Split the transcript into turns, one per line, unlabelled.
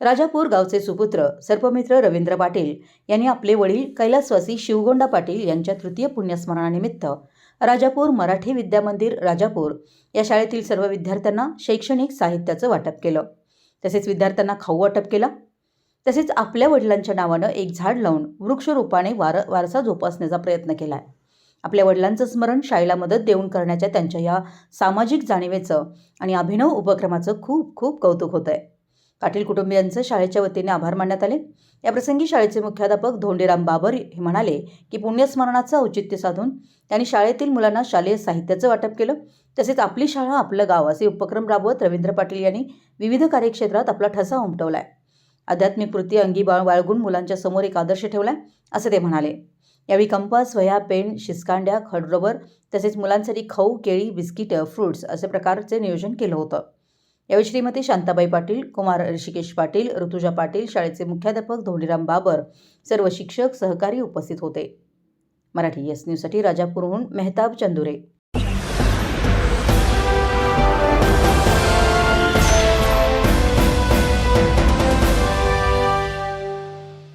राजापूर गावचे सुपुत्र सर्पमित्र रवींद्र पाटील यांनी आपले वडील कैलासवासी शिवगोंडा पाटील यांच्या तृतीय पुण्यस्मरणानिमित्त राजापूर मराठी विद्यामंदिर राजापूर या शाळेतील सर्व विद्यार्थ्यांना शैक्षणिक साहित्याचं वाटप केलं. तसेच विद्यार्थ्यांना खाऊ वाटप केला. तसेच आपल्या वडिलांच्या नावानं एक झाड लावून वृक्षरूपाने वार वारसा जोपासण्याचा प्रयत्न केला आहे आपल्या वडिलांचं स्मरण शाळेला मदत देऊन करण्याच्या त्यांच्या या सामाजिक जाणीवेचं आणि अभिनव उपक्रमाचं खूप खूप कौतुक होतं आहे पाटील कुटुंबियांचं शाळेच्या वतीने आभार मानण्यात आले. याप्रसंगी शाळेचे मुख्याध्यापक धोंडीराम बाबर हे म्हणाले की पुण्यस्मरणाचं औचित्य साधून त्यांनी शाळेतील मुलांना शालेय साहित्याचं वाटप केलं. तसेच आपली शाळा आपलं गाव असे उपक्रम राबवत रवींद्र पाटील यांनी विविध कार्यक्षेत्रात आपला ठसा उमटवला आहे आध्यात्मिक कृती अंगी बाळ बाळगून मुलांच्या समोर एक आदर्श ठेवला असं ते म्हणाले. यावेळी कंपास वह्या पेन शिसकांड्या खडरबर तसेच मुलांसाठी खाऊ केळी बिस्किटं फ्रुट्स असे प्रकारचे नियोजन केलं होतं. यावेळी श्रीमती शांताबाई पाटील कुमार ऋषिकेश पाटील ऋतुजा पाटील शाळेचे मुख्याध्यापक धोंडीराम बाबर सर्व शिक्षक सहकारी उपस्थित होते. मराठी एस न्यूजसाठी राजापूरहून मेहताब चंदुरे.